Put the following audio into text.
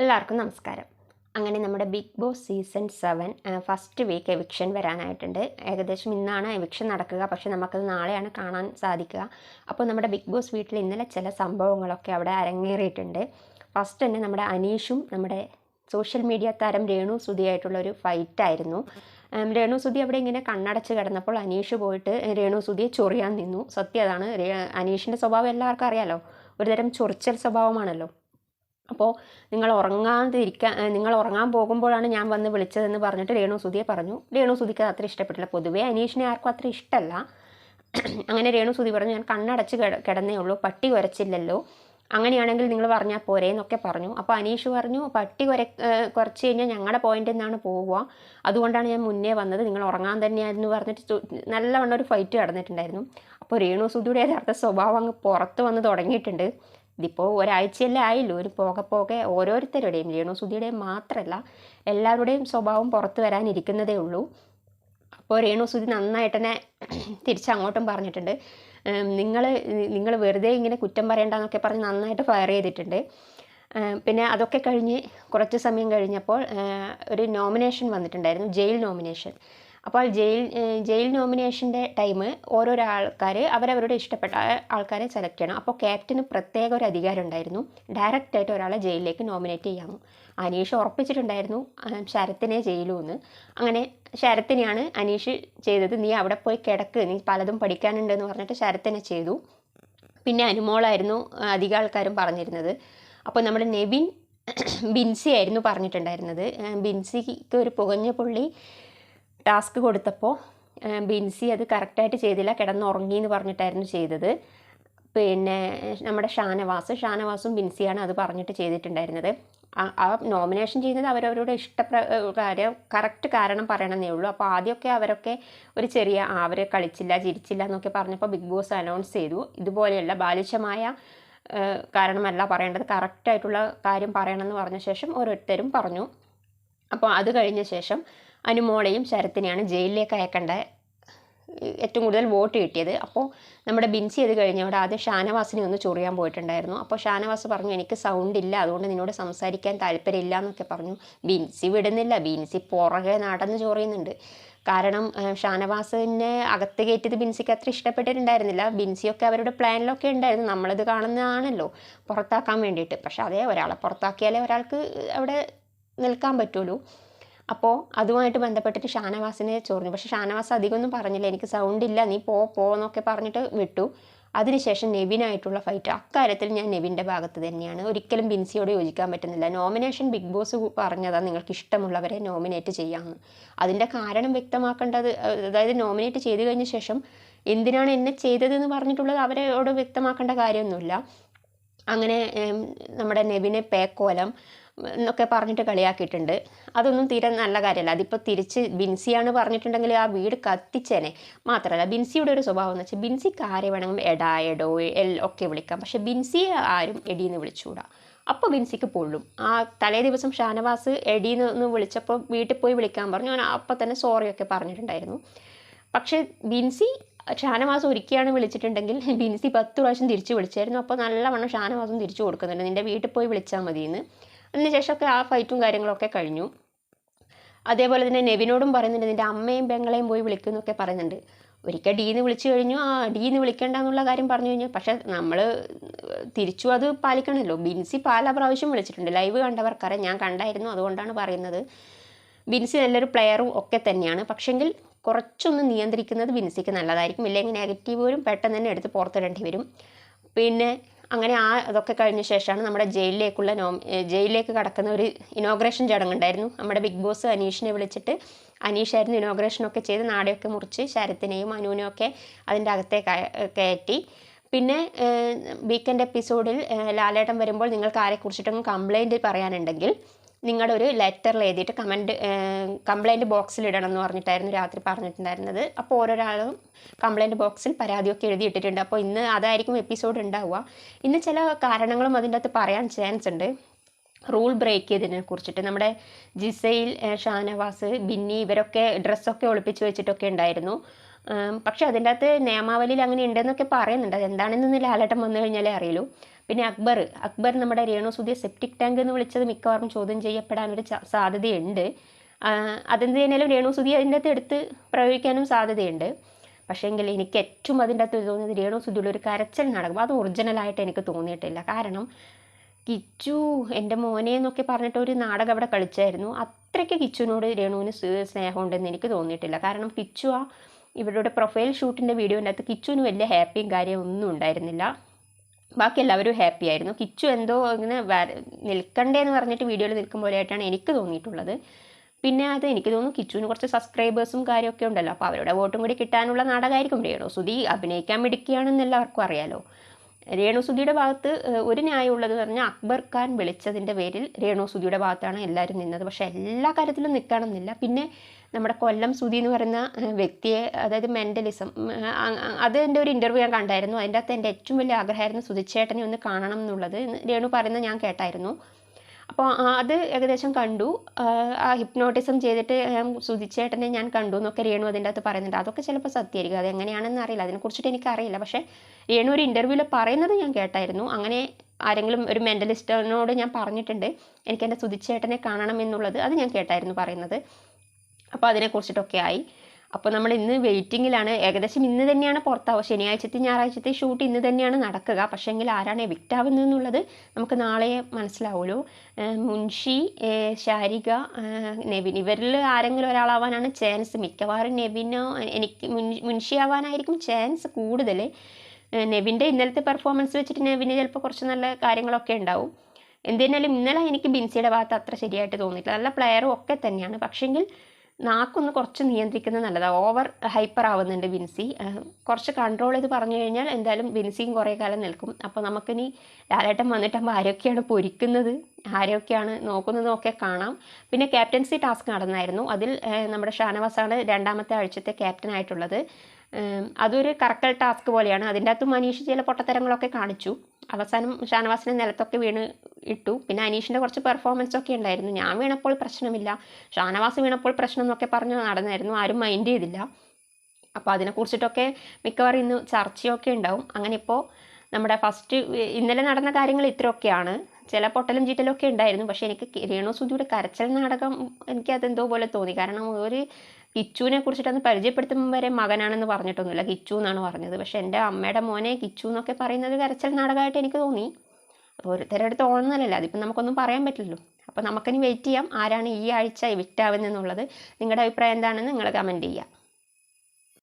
എല്ലാവർക്കും നമസ്കാരം. അങ്ങനെ നമ്മുടെ big boss season seven first week eviction വരാനായിട്ടുണ്ട്. ഏകദേശം ഇന്നാണ് എവിക്ഷൻ നടക്കുക. പക്ഷേ നമുക്കത് നാളെയാണ് കാണാൻ സാധിക്കുക. അപ്പോൾ നമ്മുടെ ബിഗ് ബോസ് വീട്ടിൽ ഇന്നലെ ചില സംഭവങ്ങളൊക്കെ അവിടെ അരങ്ങേറിയിട്ടുണ്ട്. ഫസ്റ്റ് തന്നെ നമ്മുടെ അനീഷും നമ്മുടെ സോഷ്യൽ മീഡിയ താരം രേണു സുധിയായിട്ടുള്ള ഒരു ഫൈറ്റായിരുന്നു രേണു സുധി അവിടെ ഇങ്ങനെ കണ്ണടച്ച് കിടന്നപ്പോൾ അനീഷ് പോയിട്ട് രേണു സുധിയെ ചൊറിയാൻ നിന്നു. സത്യം അതാണ് അനീഷിന്റെ സ്വഭാവം എല്ലാവർക്കും അറിയാലോ? ഒരുതരം ചൊറിച്ചൽ സ്വഭാവമാണല്ലോ. അപ്പോൾ നിങ്ങൾ ഉറങ്ങാതിരിക്കാൻ നിങ്ങൾ ഉറങ്ങാൻ പോകുമ്പോഴാണ് ഞാൻ വന്ന് വിളിച്ചതെന്ന് പറഞ്ഞിട്ട് രേണു സുധിയെ പറഞ്ഞു. രേണു സുധിക്ക് അത് അത്ര ഇഷ്ടപ്പെട്ടില്ല. പൊതുവേ അനീഷിനെ ആർക്കും അത്ര ഇഷ്ടമല്ല അങ്ങനെ രേണു സുധി പറഞ്ഞു ഞാൻ കണ്ണടച്ച് കിടന്നേ ഉള്ളൂ പട്ടി കുരച്ചില്ലല്ലോ. അങ്ങനെയാണെങ്കിൽ നിങ്ങൾ പറഞ്ഞാൽ പോരെ എന്നൊക്കെ പറഞ്ഞു. അപ്പോൾ അനീഷ് പറഞ്ഞു പട്ടി കുര കുറച്ച് കഴിഞ്ഞാൽ ഞങ്ങളുടെ പോയിന്റിൽ നിന്നാണ് പോവുക. അതുകൊണ്ടാണ് ഞാൻ മുന്നേ വന്നത്. നിങ്ങൾ ഉറങ്ങാൻ തന്നെയായിരുന്നു പറഞ്ഞിട്ട് നല്ലവണ്ണം ഒരു ഫൈറ്റ് കടന്നിട്ടുണ്ടായിരുന്നു അപ്പോൾ രേണു സുധിയുടെ യഥാർത്ഥ സ്വഭാവം അങ്ങ് പുറത്ത് വന്ന് തുടങ്ങിയിട്ടുണ്ട്. ഇതിപ്പോൾ ഒരാഴ്ചയല്ലേ ആയില്ലോ ഒരു പോകെ പോകെ ഓരോരുത്തരുടെയും രേണു സുധിയുടെയും മാത്രമല്ല എല്ലാവരുടെയും സ്വഭാവം പുറത്തു വരാനിരിക്കുന്നതേ ഉള്ളൂ. അപ്പോൾ രേണു സുധി നന്നായിട്ട് തന്നെ തിരിച്ചങ്ങോട്ടും പറഞ്ഞിട്ടുണ്ട്. നിങ്ങൾ നിങ്ങൾ വെറുതെ ഇങ്ങനെ കുറ്റം പറയണ്ടെന്നൊക്കെ പറഞ്ഞ് നന്നായിട്ട് ഫയർ ചെയ്തിട്ടുണ്ട്. പിന്നെ അതൊക്കെ കഴിഞ്ഞ് കുറച്ച് സമയം കഴിഞ്ഞപ്പോൾ ഒരു നോമിനേഷൻ വന്നിട്ടുണ്ടായിരുന്നു ജയിൽ നോമിനേഷൻ അപ്പോൾ ജയിൽ ജയിൽ നോമിനേഷന്റെ ടൈം ഓരോരോ ആൾക്കാർ അവരവരുടെ ഇഷ്ടപ്പെട്ട ആൾക്കാരെ സെലക്ട് ചെയ്യണം. അപ്പോൾ ക്യാപ്റ്റന് പ്രത്യേക ഒരു അധികാരം ഉണ്ടായിരുന്നു. ഡയറക്റ്റായിട്ട് ഒരാളെ ജയിലിലേക്ക് നോമിനേറ്റ് ചെയ്യാമോ അനീഷ് ഉറപ്പിച്ചിട്ടുണ്ടായിരുന്നു ശരത്തിനെ ജയിലും എന്ന് അങ്ങനെ ശരത്തിനെയാണ് അനീഷ് ചെയ്തത്. നീ അവിടെ പോയി കിടക്ക് നീ പലതും പഠിക്കാനുണ്ടെന്ന് പറഞ്ഞിട്ട് ശരത്തിനെ ചെയ്തു. പിന്നെ അനുമോളായിരുന്നു അധികം ആൾക്കാരും പറഞ്ഞിരുന്നത്. അപ്പോൾ നമ്മുടെ നെവിൻ ബിൻസി ആയിരുന്നു പറഞ്ഞിട്ടുണ്ടായിരുന്നത്. ബിൻസിക്ക് ഒരു പുകഞ്ഞ പുള്ളി ടാസ്ക് കൊടുത്തപ്പോൾ ബിൻസി അത് കറക്റ്റായിട്ട് ചെയ്തില്ല കിടന്നുറങ്ങി എന്ന് പറഞ്ഞിട്ടായിരുന്നു ചെയ്തത്. പിന്നെ നമ്മുടെ ഷാനവാസ് ഷാനവാസും ബിൻസിയാണ് അത് പറഞ്ഞിട്ട് ചെയ്തിട്ടുണ്ടായിരുന്നത്. ആ- നോമിനേഷൻ ചെയ്യുന്നത് അവരവരുടെ ഇഷ്ടപ്ര കാര്യം കറക്റ്റ് കാരണം പറയണമെന്നേ ഉള്ളൂ. അപ്പോൾ ആദ്യമൊക്കെ അവരൊക്കെ ഒരു ചെറിയ അവർ കളിച്ചില്ല ചിരിച്ചില്ല എന്നൊക്കെ പറഞ്ഞപ്പോൾ ബിഗ് ബോസ് അനൗൺസ് ചെയ്തു. ഇതുപോലെയുള്ള ബാലിശമായ കാരണമല്ല പറയേണ്ടത്. കറക്റ്റായിട്ടുള്ള കാര്യം പറയണമെന്ന് പറഞ്ഞ ശേഷം ഓരോരുത്തരും പറഞ്ഞു. അപ്പോൾ അത് കഴിഞ്ഞ ശേഷം അനുമോളെയും ശരത്തിനെയാണ് ജയിലിലേക്ക് അയക്കേണ്ട ഏറ്റവും കൂടുതൽ വോട്ട് കിട്ടിയത്. അപ്പോൾ നമ്മുടെ ബിൻസി അത് കഴിഞ്ഞവിടെ ആദ്യം ഷാനവാസിനെ ഒന്ന് ചൊറിയാൻ പോയിട്ടുണ്ടായിരുന്നു. അപ്പോൾ ഷാനവാസ് പറഞ്ഞു എനിക്ക് സൗണ്ട് ഇല്ല അതുകൊണ്ട് നിന്നോട് സംസാരിക്കാൻ താല്പര്യമില്ല എന്നൊക്കെ പറഞ്ഞു. ബിൻസി വിടുന്നില്ല. ബിൻസി പുറകെ നടന്ന് ചൊറിയുന്നുണ്ട്. കാരണം ഷാനവാസിനെ അകത്ത് കയറ്റിയത് ബിൻസിക്ക് അത്ര ഇഷ്ടപ്പെട്ടിട്ടുണ്ടായിരുന്നില്ല. ബിൻസിയൊക്കെ അവരുടെ പ്ലാനിലൊക്കെ ഉണ്ടായിരുന്നു. നമ്മളിത് കാണുന്നതാണല്ലോ പുറത്താക്കാൻ വേണ്ടിയിട്ട്. പക്ഷെ അതേ ഒരാളെ പുറത്താക്കിയാലേ ഒരാൾക്ക് അവിടെ നിൽക്കാൻ പറ്റുള്ളൂ. അപ്പോൾ അതുമായിട്ട് ബന്ധപ്പെട്ടിട്ട് ഷാനവാസിനെ ചോർന്നു. പക്ഷേ ഷാനവാസ് അധികമൊന്നും പറഞ്ഞില്ല. എനിക്ക് സൗണ്ട് ഇല്ല. നീ പോ പോന്നൊക്കെ പറഞ്ഞിട്ട് വിട്ടു. അതിനുശേഷം നെവിനായിട്ടുള്ള ഫൈറ്റ് അക്കാര്യത്തിൽ ഞാൻ നെവിന്റെ ഭാഗത്ത് തന്നെയാണ്. ഒരിക്കലും ബിൻസിയോട് യോജിക്കാൻ പറ്റുന്നില്ല. നോമിനേഷൻ ബിഗ് ബോസ് പറഞ്ഞതാണ് നിങ്ങൾക്ക് ഇഷ്ടമുള്ളവരെ നോമിനേറ്റ് ചെയ്യാമെന്ന് അതിന്റെ കാരണം വ്യക്തമാക്കേണ്ടത് അതായത് നോമിനേറ്റ് ചെയ്തു കഴിഞ്ഞ ശേഷം എന്തിനാണ് എന്നെ ചെയ്തതെന്ന് പറഞ്ഞിട്ടുള്ളത് അവരോട് വ്യക്തമാക്കേണ്ട കാര്യമൊന്നുമില്ല. അങ്ങനെ നമ്മുടെ നെവിനെ പേക്കോലം എന്നൊക്കെ പറഞ്ഞിട്ട് കളിയാക്കിയിട്ടുണ്ട്. അതൊന്നും തീരെ നല്ല കാര്യമല്ല. അതിപ്പോൾ തിരിച്ച് ബിൻസിയാണ് പറഞ്ഞിട്ടുണ്ടെങ്കിൽ ആ വീട് കത്തിച്ചേനെ. മാത്രമല്ല ബിൻസിയുടെ ഒരു സ്വഭാവം എന്ന് വെച്ചാൽ ബിൻസിക്ക് ആരെ വേണമെങ്കിലും എടാ എടോ എൽ ഒക്കെ വിളിക്കാം. പക്ഷേ ബിൻസിയെ ആരും എടീന്ന് വിളിച്ചുകൂടാ അപ്പോൾ ബിൻസിക്ക് പൊള്ളും. ആ തലേ ദിവസം ഷാനവാസ് എടീന്ന് ഒന്ന് വിളിച്ചപ്പോൾ വീട്ടിൽ പോയി വിളിക്കാൻ പറഞ്ഞു. ഞാൻ അപ്പം തന്നെ സോറിയൊക്കെ പറഞ്ഞിട്ടുണ്ടായിരുന്നു. പക്ഷേ ബിൻസി ഷാനവാസ് ഒരിക്കലാണ് വിളിച്ചിട്ടുണ്ടെങ്കിൽ ബിൻസി പത്ത് പ്രാവശ്യം തിരിച്ചു വിളിച്ചായിരുന്നു. അപ്പോൾ നല്ലവണ്ണം ഷാനവാസും തിരിച്ചു കൊടുക്കുന്നുണ്ട്. നിന്റെ വീട്ടിൽ പോയി വിളിച്ചാൽ മതിയെന്ന്. അതിനുശേഷമൊക്കെ ആ ഫൈറ്റും കാര്യങ്ങളൊക്കെ കഴിഞ്ഞു. അതേപോലെ തന്നെ നെവിനോടും പറയുന്നുണ്ട് നിന്റെ അമ്മയും പെങ്ങളെയും പോയി വിളിക്കുന്നൊക്കെ പറയുന്നുണ്ട്. ഒരിക്കൽ എന്ന് വിളിച്ചു കഴിഞ്ഞു. ആ എന്ന് വിളിക്കേണ്ട എന്നുള്ള കാര്യം പറഞ്ഞു കഴിഞ്ഞു. പക്ഷെ നമ്മൾ തിരിച്ചു അത് പാലിക്കണമല്ലോ. ബിൻസി പല പ്രാവശ്യം വിളിച്ചിട്ടുണ്ട്. ലൈവ് കണ്ടവർക്കറിയാം. ഞാൻ കണ്ടായിരുന്നു. അതുകൊണ്ടാണ് പറയുന്നത്. ബിൻസി നല്ലൊരു പ്ലെയറും ഒക്കെ തന്നെയാണ്. പക്ഷെങ്കിൽ കുറച്ചൊന്ന് നിയന്ത്രിക്കുന്നത് ബിൻസിക്ക് നല്ലതായിരിക്കും. ഇല്ലെങ്കിൽ നെഗറ്റീവ് വരും പെട്ടെന്ന് തന്നെ എടുത്ത് പുറത്തിടേണ്ടി വരും. പിന്നെ അങ്ങനെ ആ അതൊക്കെ കഴിഞ്ഞ ശേഷമാണ് നമ്മുടെ ജയിലിലേക്കുള്ള നോ ജയിലിലേക്ക് കടക്കുന്ന ഒരു ഇനോഗ്രേഷൻ ചടങ്ങുണ്ടായിരുന്നു. നമ്മുടെ ബിഗ് ബോസ് അനീഷിനെ വിളിച്ചിട്ട് അനീഷായിരുന്നു ഇനോഗ്രേഷനൊക്കെ ചെയ്ത് നാടെയൊക്കെ മുറിച്ച് ശരത്തിനെയും അനുവിനെയും ഒക്കെ അതിന്റെ അകത്തെ കയറ്റി. പിന്നെ വീക്കെൻഡ് എപ്പിസോഡിൽ ലാലേട്ടൻ വരുമ്പോൾ നിങ്ങൾക്ക് ആരെക്കുറിച്ചിട്ടൊന്നും കംപ്ലൈന്റ് പറയാനുണ്ടെങ്കിൽ നിങ്ങളുടെ ഒരു ലെറ്റർ എഴുതിയിട്ട് കമന്റ് കംപ്ലൈന്റ് ബോക്സിൽ ഇടണം എന്ന് പറഞ്ഞിട്ടായിരുന്നു രാത്രി പറഞ്ഞിട്ടുണ്ടായിരുന്നത്. അപ്പോൾ ഓരോരാളും കംപ്ലൈന്റ് ബോക്സിൽ പരാതിയൊക്കെ എഴുതിയിട്ടിട്ടുണ്ട് അപ്പോൾ ഇന്ന് അതായിരിക്കും എപ്പിസോഡ് ഉണ്ടാവുക. ഇന്ന് ചില കാരണങ്ങളും അതിന്റെ അകത്ത് പറയാൻ ചാൻസ് ഉണ്ട്. റൂൾ ബ്രേക്ക് ചെയ്തതിനെ കുറിച്ചിട്ട്. നമ്മുടെ ജിസയിൽ ഷാനവാസ് ബിന്നി ഇവരൊക്കെ ഡ്രസ്സൊക്കെ ഒളിപ്പിച്ച് വെച്ചിട്ടൊക്കെ ഉണ്ടായിരുന്നു. പക്ഷേ അതിന്റെ അകത്ത് നിയമാവലിയിൽ അങ്ങനെ ഉണ്ടെന്നൊക്കെ പറയുന്നുണ്ട്. അതെന്താണെന്ന് ലാലട്ടം വന്നു കഴിഞ്ഞാലേ അറിയുള്ളൂ. പിന്നെ അക്ബർ. അക്ബർ നമ്മുടെ രേണു സുധിയ സെപ്റ്റിക് ടാങ്ക് എന്ന് വിളിച്ചത് മിക്കവാറും ചോദ്യം ചെയ്യപ്പെടാനൊരു സാധ്യതയുണ്ട്. അതെന്ത് തന്നെയാലും രേണു സുധി അതിന്റെ അകത്ത് എടുത്ത് പ്രയോഗിക്കാനും സാധ്യതയുണ്ട്. പക്ഷേങ്കിൽ എനിക്ക് ഏറ്റവും അതിന്റെ അകത്ത് തോന്നിയത് രേണു സുധിയുടെ ഒരു കരച്ചൽ നടക്കും അത് ഒറിജിനലായിട്ട് എനിക്ക് തോന്നിയിട്ടില്ല. കാരണം കിച്ചു എന്റെ മോനെ എന്നൊക്കെ പറഞ്ഞിട്ട് ഒരു നാടകം അവിടെ കളിച്ചായിരുന്നു. അത്രയ്ക്ക് കിച്ചുവിനോട് രേണുവിന് സ്നേഹമുണ്ടെന്ന് എനിക്ക് തോന്നിയിട്ടില്ല. കാരണം കിച്ചു ആ ഇവരുടെ പ്രൊഫൈൽ ഷൂട്ടിന്റെ വീഡിയോന്റെ അകത്ത് കിച്ചുവിന് വലിയ ഹാപ്പിയും കാര്യമൊന്നും ഉണ്ടായിരുന്നില്ല. ബാക്കി എല്ലാവരും ഹാപ്പി ആയിരുന്നു. കിച്ചു എന്തോ ഇങ്ങനെ വര- നിൽക്കണ്ടേന്ന് പറഞ്ഞിട്ട് വീഡിയോയിൽ നിൽക്കും പോലെയായിട്ടാണ് എനിക്ക് തോന്നിയിട്ടുള്ളത്. പിന്നെ അത് എനിക്ക് തോന്നുന്നു കിച്ചുവിന് കുറച്ച് സബ്സ്ക്രൈബേഴ്സും കാര്യമൊക്കെ ഉണ്ടല്ലോ. അപ്പോൾ അവരുടെ വോട്ടും കൂടി കിട്ടാനുള്ള നാടകമായിരിക്കും രേണു സുധി അഭിനയിക്കാൻ മിടുക്കിയാണെന്ന് എല്ലാവർക്കും അറിയാലോ. രേണു സുധിയുടെ ഭാഗത്ത് ഒരു ന്യായം ഉള്ളത് പറഞ്ഞാൽ അക്ബർ ഖാൻ വിളിച്ചതിന്റെ പേരിൽ രേണുസുധിയുടെ ഭാഗത്താണ് എല്ലാവരും നിന്നത്. പക്ഷേ എല്ലാ കാര്യത്തിലും നിൽക്കണമെന്നില്ല. പിന്നെ നമ്മുടെ കൊല്ലം സുധി എന്ന് പറയുന്ന വ്യക്തിയെ അതായത് മെന്റലിസം അത് എന്റെ ഒരു ഇന്റർവ്യൂ ഞാൻ കണ്ടായിരുന്നു. അതിന്റെ അകത്ത് എന്റെ ഏറ്റവും വലിയ ആഗ്രഹമായിരുന്നു സുധിച്ചേട്ടനെ ഒന്ന് കാണണം എന്നുള്ളത് രേണു പറയുന്നത് ഞാൻ കേട്ടായിരുന്നു. അപ്പോൾ അത് ഏകദേശം കണ്ടു. ആ ഹിപ്നോട്ടിസം ചെയ്തിട്ട് സുധിച്ചേട്ടനെ ഞാൻ കണ്ടു എന്നൊക്കെ രേണു അതിന്റെ അകത്ത് പറയുന്നുണ്ട്. അതൊക്കെ ചിലപ്പോൾ സത്യമായിരിക്കും. അത് എങ്ങനെയാണെന്ന് അറിയില്ല. അതിനെക്കുറിച്ചിട്ട് എനിക്കറിയില്ല. പക്ഷേ രേണു ഒരു ഇന്റർവ്യൂവിൽ പറയുന്നത് ഞാൻ കേട്ടായിരുന്നു. അങ്ങനെ ആരെങ്കിലും ഒരു മെന്റലിസ്റ്റിനോട് ഞാൻ പറഞ്ഞിട്ടുണ്ട്. എനിക്ക് എന്റെ സുതിച്ചേട്ടനെ കാണണം എന്നുള്ളത് അത് ഞാൻ കേട്ടായിരുന്നു പറയുന്നത്. അപ്പോൾ അതിനെക്കുറിച്ചിട്ടൊക്കെ ആയി. അപ്പോൾ നമ്മൾ ഇന്ന് വെയിറ്റിങ്ങിലാണ് ഏകദേശം ഇന്ന് തന്നെയാണ് പുറത്താവുക. ശനിയാഴ്ചത്തെ ഞായറാഴ്ചത്തെ ഷൂട്ട് ഇന്ന് തന്നെയാണ് നടക്കുക. പക്ഷേ എങ്കിൽ ആരാണ് എവിക്റ്റ് എന്നുള്ളത് നമുക്ക് നാളെ മനസ്സിലാവുള്ളൂ. മുൻഷി ശാരിക നെവിൻ. ഇവരിൽ ആരെങ്കിലും ഒരാളാവാനാണ് ചാൻസ് മിക്കവാറും നെവിനോ എനിക്ക് മുൻ മുൻഷി ആവാനായിരിക്കും ചാൻസ് കൂടുതൽ. നെവിന്റെ ഇന്നലത്തെ പെർഫോമൻസ് വെച്ചിട്ട് നെവിന് ചിലപ്പോൾ കുറച്ച് നല്ല കാര്യങ്ങളൊക്കെ ഉണ്ടാവും. എന്തിനാലും ഇന്നലെ എനിക്ക് ബിൻസിയുടെ ഭാഗത്ത് അത്ര ശരിയായിട്ട് തോന്നിയിട്ടില്ല. നല്ല പ്ലെയറും ഒക്കെ തന്നെയാണ്. പക്ഷേങ്കിൽ നാക്കൊന്ന് കുറച്ച് നിയന്ത്രിക്കുന്നത് നല്ലതാണ് ഓവർ ഹൈപ്പർ ആവുന്നുണ്ട് ബിൻസി. കുറച്ച് കൺട്രോൾ ചെയ്ത് പറഞ്ഞു കഴിഞ്ഞാൽ എന്തായാലും ബിൻസിയും കുറേ കാലം നിൽക്കും. അപ്പോൾ നമുക്കിനി ലാലേട്ടൻ വന്നിട്ടാകുമ്പോൾ ആരൊക്കെയാണ് പൊരിക്കുന്നത്? ആരൊക്കെയാണ് നോക്കുന്നതും ഒക്കെ കാണാം. പിന്നെ ക്യാപ്റ്റൻസി ടാസ്ക് നടന്നായിരുന്നു. അതിൽ നമ്മുടെ ഷാനവാസാണ് രണ്ടാമത്തെ ആഴ്ചത്തെ ക്യാപ്റ്റൻ ആയിട്ടുള്ളത്. അതൊരു കറക്കൽ ടാസ്ക് പോലെയാണ്. അതിന്റെ അകത്ത് മനീഷ് ചില പൊട്ടത്തരങ്ങളൊക്കെ കാണിച്ചു. അവസാനം ഷാനവാസിനെ നിലത്തൊക്കെ വീണ് ഇട്ടു. പിന്നെ അനീഷിന്റെ കുറച്ച് പെർഫോമൻസ് ഒക്കെ ഉണ്ടായിരുന്നു. ഞാൻ വീണപ്പോൾ പ്രശ്നമില്ല. ഷാനവാസ് വീണപ്പോൾ പ്രശ്നം എന്നൊക്കെ പറഞ്ഞ് നടന്നായിരുന്നു. ആരും മൈൻഡ് ചെയ്തില്ല. അപ്പോൾ അതിനെക്കുറിച്ചിട്ടൊക്കെ മിക്കവാറും ഇന്ന് ചർച്ചയൊക്കെ ഉണ്ടാവും. അങ്ങനെ ഇപ്പോൾ നമ്മുടെ ഫസ്റ്റ് ഇന്നലെ നടന്ന കാര്യങ്ങൾ ഇത്രയൊക്കെയാണ്. ചില പൊട്ടലും ചീറ്റലും ഒക്കെ ഉണ്ടായിരുന്നു. പക്ഷേ എനിക്ക് രേണു സുധിയുടെ കരച്ചൽ നാടകം എനിക്ക് അതെന്തോ പോലെ തോന്നി. കാരണം ഒരു കിച്ചുവിനെ കുറിച്ചിട്ടൊന്ന് പരിചയപ്പെടുത്തുമ്പോൾ വരെ മകനാണെന്ന് പറഞ്ഞിട്ടൊന്നുമില്ല. കിച്ചു എന്നാണ് പറഞ്ഞത്. പക്ഷേ എന്റെ അമ്മയുടെ മോനെ കിച്ചു എന്നൊക്കെ പറയുന്നത് കരച്ചൽ നാടകമായിട്ട് എനിക്ക് തോന്നി. അപ്പോൾ അടുത്ത് ഓണമെന്നല്ലല്ലോ അതിപ്പം നമുക്കൊന്നും പറയാൻ പറ്റില്ലല്ലോ. അപ്പോൾ നമുക്കിനി വെയിറ്റ് ചെയ്യാം. ആരാണ് ഈ ആഴ്ച എവിക്റ്റ് എന്നുള്ളത് നിങ്ങളുടെ അഭിപ്രായം എന്താണെന്ന് നിങ്ങൾ കമന്റ് ചെയ്യുക.